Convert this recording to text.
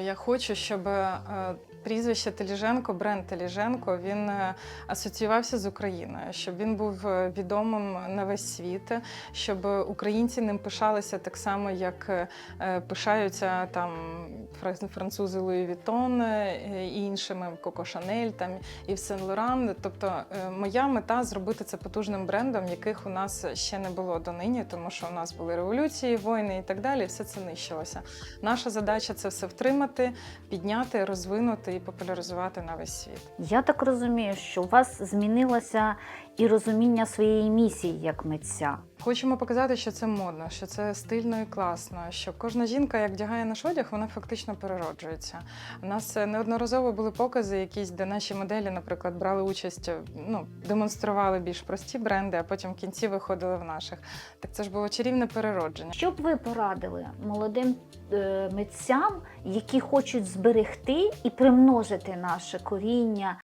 Я хочу, щоб е, прізвище Теліженко, бренд Теліженко, він е, асоціювався з Україною, щоб він був е, відомим на весь світ, щоб українці ним пишалися так само, як пишаються там французи Луї Вітон е, і іншими Коко Шанель там і Сен Лоран. Тобто, е, моя мета зробити це потужним брендом, яких у нас ще не було донині, тому що у нас були революції, війни і так далі. і Все це нищилося. Наша задача це все втримати, підняти, розвинути і популяризувати на весь світ. Я так розумію, що у вас змінилося і розуміння своєї місії як митця. Хочемо показати, що це модно, що це стильно і класно. Що кожна жінка, як вдягає наш одяг, вона фактично перероджується. У нас е, неодноразово були покази, якісь, де наші моделі, наприклад, брали участь, е, ну демонстрували більш прості бренди, а потім в кінці виходили в наших. Так це ж було чарівне переродження. Що б ви порадили молодим е, митцям, які хочуть зберегти і примножити наше коріння